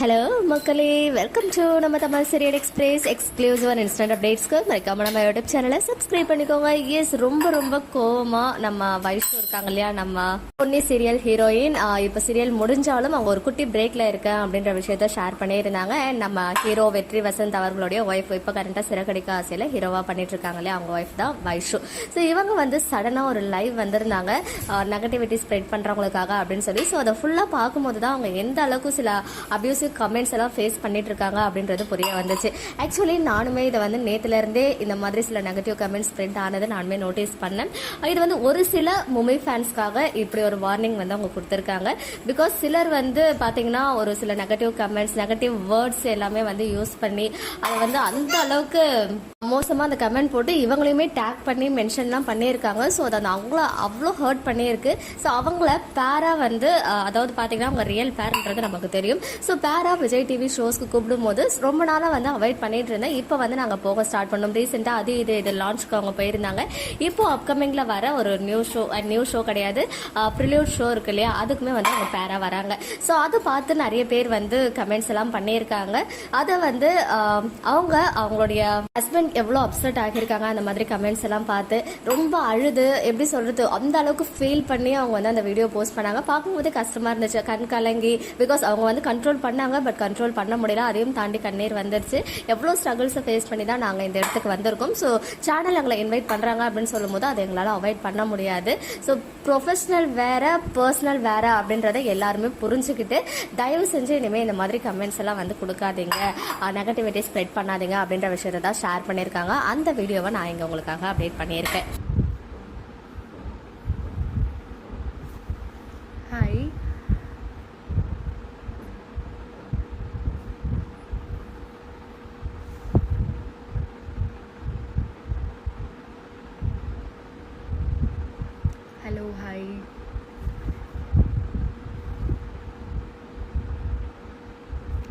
Hello மக்களே. Welcome to நம்ம Tamil serial express exclusive and instant அப்டேட்ஸ்க்கு மறக்காம நம்ம யூடியூப் சேனலை சப்ஸ்கிரைப் பண்ணிக்கோங்க. எஸ் ரொம்ப ரொம்ப கோவமா நம்ம வயசு இருக்காங்க இல்லையா? நம்ம பொன்னி சீரியல் ஹீரோயின் இப்போ சீரியல் முடிஞ்சாலும் அவங்க ஒரு குட்டி பிரேக்ல இருக்கேன் அப்படின்ற விஷயத்த ஷேர் பண்ணியிருந்தாங்க. அண்ட் நம்ம ஹீரோ வெற்றி வசந்த் அவர்களுடைய ஒய்ஃப் இப்போ கரண்டாக சிறகடிக்க ஆசையில் ஹீரோவாக பண்ணிட்டு இருக்காங்க இல்லையா? அவங்க ஒய்ஃப் தான் வைஷு. ஸோ இவங்க வந்து சடனாக ஒரு லைவ் வந்திருந்தாங்க. நெகட்டிவிட்டி ஸ்ப்ரெட் பண்ணுறவங்களுக்காக அப்படின்னு சொல்லி. ஸோ அதை ஃபுல்லாக பார்க்கும்போது தான் அவங்க எந்த அளவுக்கு சில அபியூசிவ் கமெண்ட்ஸ் எல்லாம் ஃபேஸ் பண்ணிட்டு இருக்காங்க அப்படின்றது புரிய வந்துச்சு. ஆக்சுவலி நானுமே இதை வந்து நேத்துல இருந்தே இந்த மாதிரி சில நெகட்டிவ் கமெண்ட்ஸ் ஸ்ப்ரெட் ஆனதை நானுமே நோட்டீஸ் பண்ணேன். இது வந்து ஒரு சில மும்பை ஃபேன்ஸ்க்காக இப்படி ஒரு வார்னிங் வந்து அவங்க கொடுத்துருக்காங்க. பிகாஸ் சிலர் வந்து பார்த்தீங்கன்னா ஒரு சில நெகட்டிவ் கமெண்ட்ஸ் நெகட்டிவ் வேர்ட்ஸ் எல்லாமே வந்து யூஸ் பண்ணி அதை வந்து அந்த அளவுக்கு மோசமாக அந்த கமெண்ட் போட்டு இவங்களையுமே டேக் பண்ணி மென்ஷன்லாம் பண்ணியிருக்காங்க. ஸோ அதை அவங்கள அவ்வளோ ஹர்ட் பண்ணியிருக்கு. ஸோ அவங்கள பேராக வந்து அதாவது பார்த்தீங்கன்னா அவங்க ரியல் பேர்ன்றது நமக்கு தெரியும். ஸோ பேர் விஜய் டிவி ஷோஸ்க்கு கூப்பிடும் போது ரொம்ப நாளாக வந்து அவாய்ட் பண்ணிட்டு இருந்தேன். இப்போ வந்து நாங்கள் போக ஸ்டார்ட் பண்ணோம். ரீசெண்டாக அது இது இது லான்ச்சுக்கு அவங்க போயிருந்தாங்க. இப்போ அப்கமிங்கில் வர ஒரு நியூ ஷோ நியூ ஷோ கிடையாது. ப்ரிலியூட் ஷோ இருக்கு இல்லையா? அதுக்குமே வந்து அவங்க பேராக வராங்க. ஸோ அதை பார்த்து நிறைய பேர் வந்து கமெண்ட்ஸ் எல்லாம் பண்ணியிருக்காங்க. அதை வந்து அவங்க அவங்களுடைய ஹஸ்பண்ட் எவ்வளோ அப்செட் ஆகியிருக்காங்க அந்த மாதிரி கமெண்ட்ஸ் எல்லாம் பார்த்து ரொம்ப அழுது எப்படி சொல்கிறது அந்த அளவுக்கு ஃபீல் பண்ணி அவங்க வந்து அந்த வீடியோ போஸ்ட் பண்ணாங்க. பார்க்கும்போது கஷ்டமாக இருந்துச்சு. கண் கலங்கி பிகாஸ் அவங்க வந்து கண்ட்ரோல் பண்ண பண்ணாங்க பட் கண்ட்ரோல் பண்ண முடியல. அதையும் தாண்டி கண்ணீர் வந்துருச்சு. எவ்வளோ ஸ்ட்ரகிள்ஸை ஃபேஸ் பண்ணி தான் நாங்கள் இந்த இடத்துக்கு வந்திருக்கோம். ஸோ சேனல் எங்களை இன்வைட் பண்ணுறாங்க அப்படின்னு சொல்லும்போது அதை எங்களால் அவாய்ட் பண்ண முடியாது. ஸோ ப்ரொஃபஷ்னல் வேற பர்சனல் வேற அப்படின்றத எல்லாருமே புரிஞ்சுக்கிட்டு தயவு செஞ்சு இனிமேல் இந்த மாதிரி கமெண்ட்ஸ் எல்லாம் வந்து கொடுக்காதீங்க. நெகட்டிவிட்டி ஸ்ப்ரெட் பண்ணாதீங்க அப்படின்ற விஷயத்தை தான் ஷேர் பண்ணியிருக்காங்க. அந்த வீடியோவை நான் இங்கே உங்களுக்காக அப்டேட் பண்ணியிருக்கேன் hi hello hi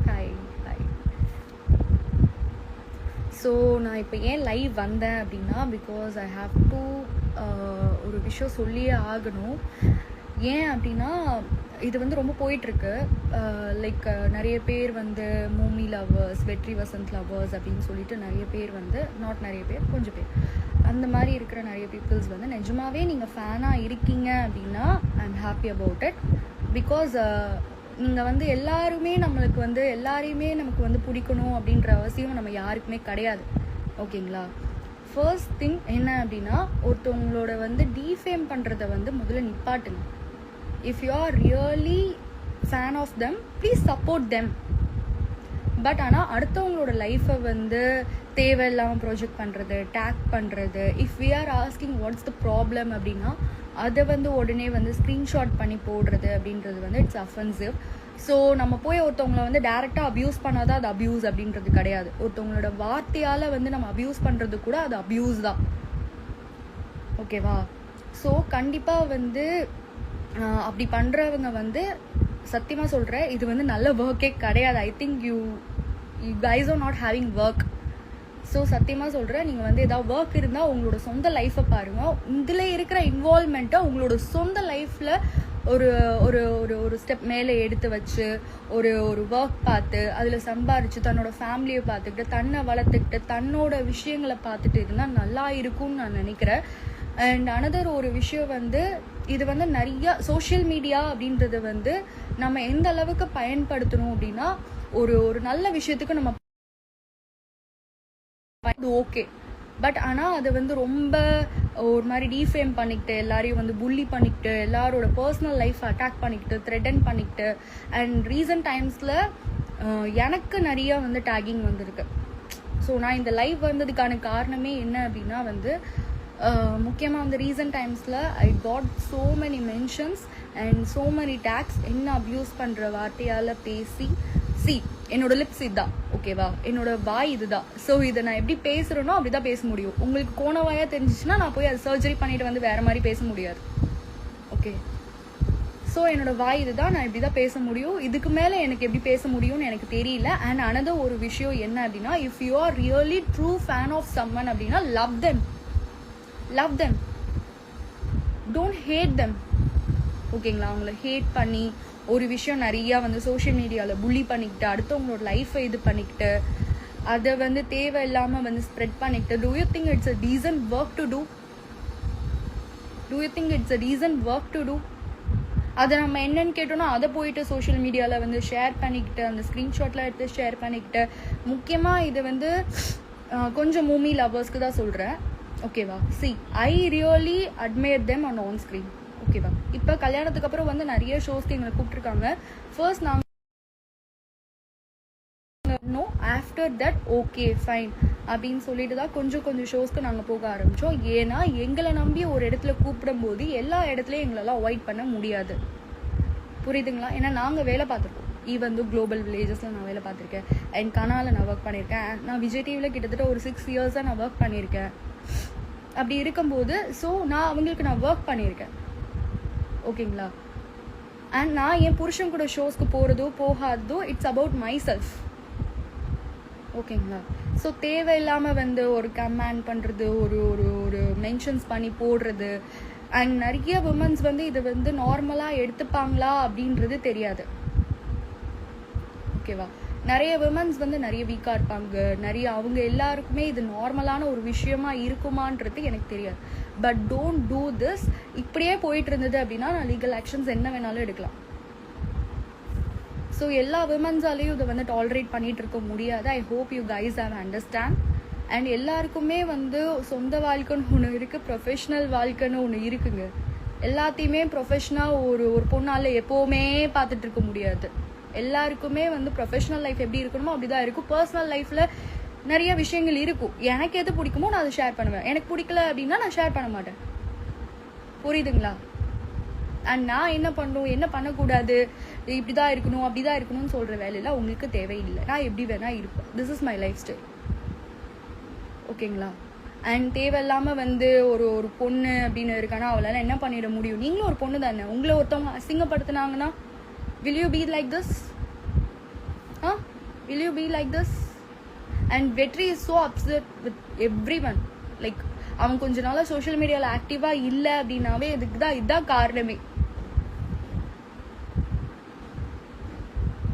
hi hi so நான் இப்போ ஏன் லைவ் வந்தேன் அப்படின்னா பிகாஸ் ஐ ஹாவ் டு ஒரு விஷயம் சொல்லியே ஆகணும். ஏன் அப்படின்னா இது வந்து ரொம்ப போயிட்டுருக்கு. லைக் நிறைய பேர் வந்து மூமி லவ்வர்ஸ் வெற்றி வசந்த் லவ்வர்ஸ் அப்படின்னு சொல்லிட்டு நிறைய பேர் வந்து நாட் நிறைய பேர் கொஞ்சம் பேர். அந்த மாதிரி இருக்கிற நிறைய பீப்புள்ஸ் வந்து நிஜமாவே நீங்கள் ஃபேனாக இருக்கீங்க அப்படின்னா I am happy about it because நீங்கள் வந்து எல்லாருமே நம்மளுக்கு வந்து எல்லாரையுமே நமக்கு வந்து பிடிக்கணும் அப்படின்ற அவசியம் நம்ம யாருக்குமே கிடையாது. ஓகேங்களா? ஃபர்ஸ்ட் திங் என்ன அப்படின்னா ஒருத்தவங்களோட வந்து டீஃபேம் பண்ணுறத வந்து முதல்ல நிப்பாட்டுங்க. If you are really fan of them please support them but ஆனால் அடுத்தவங்களோட லைஃப்பை வந்து தேவையில்லாமல் ப்ரொஜெக்ட் பண்ணுறது டேக் பண்ணுறது if we are asking what's the problem அப்படின்னா அதை வந்து உடனே வந்து ஸ்க்ரீன்ஷாட் பண்ணி போடுறது அப்படின்றது வந்து இட்ஸ் அஃபென்சிவ் ஸோ நம்ம போய் ஒருத்தவங்கள வந்து டேரெக்டாக அப்யூஸ் பண்ணால் தான் அது அப்யூஸ் அப்படின்றது கிடையாது. ஒருத்தவங்களோட வார்த்தையால் வந்து நம்ம அப்யூஸ் பண்ணுறது கூட அது அப்யூஸ் தான். ஓகேவா ஸோ கண்டிப்பாக வந்து அப்படி பண்ணுறவங்க வந்து சத்தியமாக சொல்கிறேன் இது வந்து நல்ல ஒர்க்கே கிடையாது. I think you you guys are not having work so சத்தியமாக சொல்கிறேன் நீங்கள் வந்து ஏதாவது ஒர்க் இருந்தால் உங்களோட சொந்த லைஃப்பை பாருங்கள் இதில் இருக்கிற இன்வால்மெண்ட்டை உங்களோட சொந்த லைஃப்பில் ஒரு ஒரு ஒரு ஒரு ஸ்டெப் மேலே எடுத்து வச்சு ஒரு ஒரு ஒர்க் பார்த்து அதில் சம்பாரித்து தன்னோட ஃபேமிலியை பார்த்துக்கிட்டு தன்னை வளர்த்துக்கிட்டு தன்னோட விஷயங்களை பார்த்துட்டு இருந்தால் நல்லா இருக்கும்னு நான் நினைக்கிறேன். அண்ட் அனதர் ஒரு விஷயம் வந்து இது வந்து நிறைய சோஷியல் மீடியா அப்படின்றது வந்து நம்ம எந்த அளவுக்கு பயன்படுத்தணும் அப்படின்னா ஒரு ஒரு நல்ல விஷயத்துக்கு நம்ம ஓகே பட் ஆனால் அதை வந்து ரொம்ப ஒரு மாதிரி டீஃபேம் பண்ணிக்கிட்டு எல்லாரையும் வந்து புள்ளி பண்ணிக்கிட்டு எல்லாரோட பர்சனல் லைஃப் அட்டாக் பண்ணிக்கிட்டு த்ரெட்டன் பண்ணிக்கிட்டு அண்ட் ரீசன்ட் டைம்ஸில் எனக்கு நிறைய வந்து டேகிங் வந்திருக்கு. ஸோ நான் இந்த லைவ் வந்ததுக்கான காரணமே என்ன அப்படின்னா வந்து Uh, முக்கியமாக வந்து ரீசன்ட் டைம்ஸில் I got so many mentions and so many tags என்ன அப்யூஸ் பண்ணுற வார்த்தையால் பேசி சி என்னோட லிப்ஸ் இதுதான் ஓகேவா என்னோட வாய் இதுதான். ஸோ இதை நான் எப்படி பேசுகிறேனோ அப்படி தான் பேச முடியும். உங்களுக்கு கோண வாயாக தெரிஞ்சிச்சுன்னா நான் போய் அதை சர்ஜரி பண்ணிட்டு வந்து வேற மாதிரி பேச முடியாது. ஓகே ஸோ என்னோட வாய் இதுதான் நான் இப்படி தான் பேச முடியும். இதுக்கு மேலே எனக்கு எப்படி பேச முடியும்னு எனக்கு தெரியல. அண்ட் அனதர் ஒரு விஷயம் என்ன அப்படின்னா if you are really true fan of someone அப்படின்னா love then love them don't hate them ஓகேங்களா அவங்கள ஹேட் பண்ணி ஒரு விஷயம் நிறையா வந்து சோஷியல் மீடியாவில் புள்ளி பண்ணிக்கிட்டு அடுத்தவங்களோட லைஃப்பை இது பண்ணிக்கிட்டு அதை வந்து தேவையில்லாமல் வந்து ஸ்ப்ரெட் பண்ணிக்கிட்டு do you think it's a reason work to do do you think it's a reason work to do அதை நம்ம என்னன்னு கேட்டோம்னா அதை போயிட்டு சோஷியல் மீடியாவில் வந்து ஷேர் பண்ணிக்கிட்டு அந்த ஸ்க்ரீன்ஷாட்லாம் எடுத்து ஷேர் பண்ணிக்கிட்டு முக்கியமாக இது வந்து கொஞ்சம் மூமி லவர்ஸ்க்கு தான் சொல்கிறேன் ஓகேவா see I really admire them on on screen ஓகேவா இப்போ கல்யாணத்துக்கு அப்புறம் வந்து நிறைய ஷோஸ்க்கு எங்களை கூப்பிட்டுருக்காங்க. ஃபர்ஸ்ட் நாங்கள் no after that okay fine அப்படின்னு சொல்லிட்டு தான் கொஞ்சம் கொஞ்சம் ஷோஸ்க்கு நாங்கள் போக ஆரம்பித்தோம் ஏன்னா எங்களை நம்பி ஒரு இடத்துல கூப்பிடும்போது எல்லா இடத்துலையும் எங்களெல்லாம் அவாய்ட் பண்ண முடியாது. புரியுதுங்களா? ஏன்னா நாங்கள் வேலை பார்த்துருக்கோம். ஈவன் வந்து குளோபல் வில்லேஜஸில் நான் வேலை பார்த்துருக்கேன். அண்ட் கனால நான் ஒர்க் பண்ணியிருக்கேன். நான் விஜய் டிவியில் கிட்டத்தட்ட ஒரு சிக்ஸ் இயர்ஸாக நான் ஒர்க் பண்ணியிருக்கேன். அப்படி இருக்கும்போது ஸோ நான் அவங்களுக்கு நான் ஒர்க் பண்ணியிருக்கேன். ஓகேங்களா? அண்ட் நான் என் புருஷன் கூட ஷோஸ்க்கு போகிறதோ போகாததோ இட்ஸ் அபவுட் மை செல்ஃப் ஓகேங்களா? ஸோ தேவையில்லாமல் வந்து ஒரு கமெண்ட் பண்ணுறது ஒரு ஒரு ஒரு மென்ஷன்ஸ் பண்ணி போடுறது அண்ட் நிறைய உமன்ஸ் வந்து இதை வந்து நார்மலாக எடுத்துப்பாங்களா அப்படின்றது தெரியாது. ஓகேவா? நிறைய விமன்ஸ் வந்து நிறைய வீக்காக இருப்பாங்க. நிறைய அவங்க எல்லாருக்குமே இது நார்மலான ஒரு விஷயமா இருக்குமான்றது எனக்கு தெரியாது. பட் டோன்ட் டூ திஸ் இப்படியே போயிட்டு இருந்தது அப்படின்னா நான் லீகல் ஆக்ஷன்ஸ் என்ன வேணாலும் எடுக்கலாம். ஸோ எல்லா விமன்ஸாலேயும் இதை வந்து டாலரேட் பண்ணிட்டு இருக்க முடியாது. I hope you guys have understand and எல்லாருக்குமே வந்து சொந்த வாழ்க்கைன்னு ஒன்று இருக்குது ப்ரொஃபஷ்னல் வாழ்க்கைன்னு ஒன்று இருக்குங்க. எல்லாத்தையுமே ப்ரொஃபஷனாக ஒரு ஒரு பொண்ணால் எப்போவுமே பார்த்துட்டு இருக்க முடியாது. எல்லாருக்குமே வந்து ப்ரொஃபஷனல் லைஃப் எப்படி இருக்கணுமோ அப்படிதான் இருக்கும். பர்சனல் லைஃப்பில் நிறைய விஷயங்கள் இருக்கும். எனக்கு எது பிடிக்குமோ நான் அதை ஷேர் பண்ணுவேன். எனக்கு பிடிக்கல அப்படின்னா நான் ஷேர் பண்ண மாட்டேன். புரியுதுங்களா? அண்ட் நான் என்ன பண்ணணும் என்ன பண்ணக்கூடாது? இப்படிதான் இருக்கணும் அப்படிதான் இருக்கணும்னு சொல்ற வேலையில உங்களுக்கு தேவையில்லை. நான் எப்படி வேணா இருப்பேன். This is my lifestyle ஓகேங்களா? அண்ட் தேவையில்லாம வந்து ஒரு ஒரு பொண்ணு அப்படின்னு இருக்கானா அவளால என்ன பண்ணிட முடியும்? நீங்களும் ஒரு பொண்ணு தானே உங்களை ஒருத்தவங்க அசிங்கப்படுத்துனாங்கன்னா will you be like this ah will you be like this? And Vetri is so upset with everyone like அவன் கொஞ்ச நாளாக சோஷியல் மீடியாவில் ஆக்டிவாக இல்லை அப்படின்னாவே இதுக்கு தான் இதுதான் காரணமே.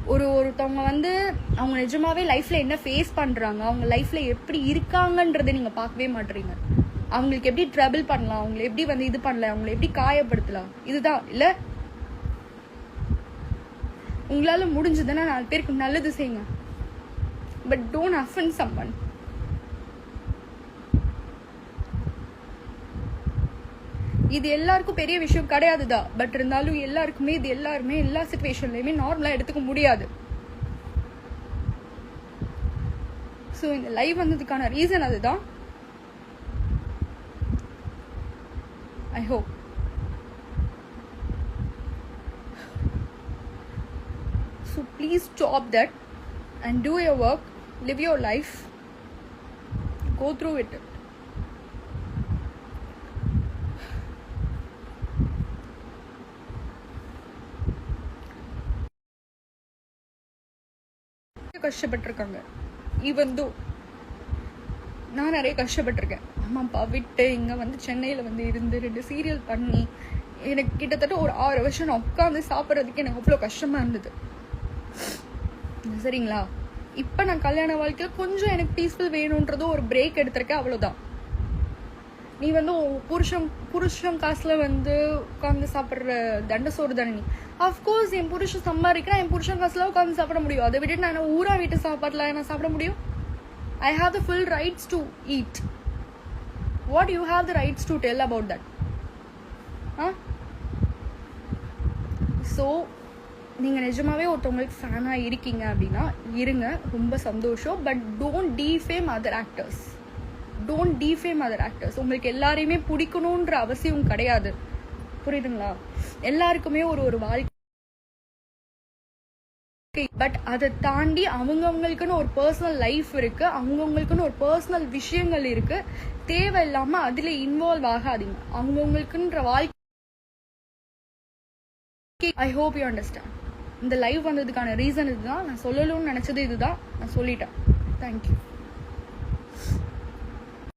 ஒரு ஒருத்தவங்க வந்து அவங்க நிஜமாவே லைஃப்ல என்ன ஃபேஸ் பண்றாங்க அவங்க லைஃப்ல எப்படி இருக்காங்கன்றதை நீங்க பார்க்கவே மாட்டீங்க அவங்களுக்கு எப்படி ட்ரபிள் பண்ணலாம் அவங்களை எப்படி வந்து இது பண்ணலாம் அவங்களை எப்படி காயப்படுத்தலாம் இதுதான் இல்லை? உங்களால் முடிஞ்சதுன்னா நாலு பேருக்கு நல்லது செய்யுங்க. பட் டோன்ட் அஃபன் சம்மன் இது எல்லாருக்கும் பெரிய விஷயம் கிடையாதுதான் பட் இருந்தாலும் எல்லாருக்குமே இது எல்லாருமே எல்லா சுச்சுவேஷன்லையுமே நார்மலாக எடுத்துக்க முடியாது. ஸோ இந்த லைவ் வந்ததுக்கான ரீசன் அதுதான். I hope please stop that that and your work, work live life, life through it. கஷ்டப்பட்டிருக்காங்க. ஈவன் தோ நான் நிறைய கஷ்டப்பட்டிருக்கேன். அம்மா அப்பா விட்டு இங்கே வந்து சென்னையில் வந்து இருந்து ரெண்டு சீரியல் பண்ணி எனக்கு கிட்டத்தட்ட ஒரு ஆறு வருஷம் நான் உட்காந்து சாப்பிட்றதுக்கு எனக்கு அவ்வளோ கஷ்டமா இருந்தது. சரிங்களா? இப்போ நான் கல்யாண வாழ்க்கையில் கொஞ்சம் எனக்கு பீஸ்ஃபுல் வேணுன்றதும் ஒரு பிரேக் எடுத்திருக்கேன் அவ்வளோதான் நீ வந்து புருஷன் புருஷன் காசுல வந்து உட்காந்து சாப்பிட்ற தண்ட சோறு தானே நீ? அஃப்கோர்ஸ் என் புருஷன் சம்பாதிக்கிறேன் என் புருஷன் காசுல உட்காந்து சாப்பிட முடியும். அதை விட்டுட்டு நான் என்ன ஊரா வீட்டு சாப்பாடுல நான் சாப்பிட முடியும்? I have the full rights to eat what you have the rights to tell about that ah so நீங்கள் நிஜமாகவே ஒருத்தவங்களுக்கு ஃபேனாக இருக்கீங்க அப்படின்னா இருங்க ரொம்ப சந்தோஷம். But don't defame other actors don't defame other actors உங்களுக்கு எல்லாரையுமே பிடிக்கணுன்ற அவசியம் கிடையாது. புரியுதுங்களா? எல்லாருக்குமே ஒரு ஒரு வாழ்க்கை. பட் அதை தாண்டி அவங்கவுங்களுக்குன்னு ஒரு பர்சனல் லைஃப் இருக்கு அவங்கவுங்களுக்குன்னு ஒரு பர்சனல் விஷயங்கள் இருக்கு. தேவையில்லாம அதுல இன்வால்வ் ஆகாதீங்க. அவங்கவுங்களுக்குன்ற வாழ்க்கை. ஐ ஹோப் யூ அண்டர்ஸ்டாண்ட் இந்த லைவ் வந்ததுக்கான ரீசன் இதுதான். நான் சொல்லணும்னு நினச்சது இதுதான். நான் சொல்லிட்டேன். தேங்க்யூ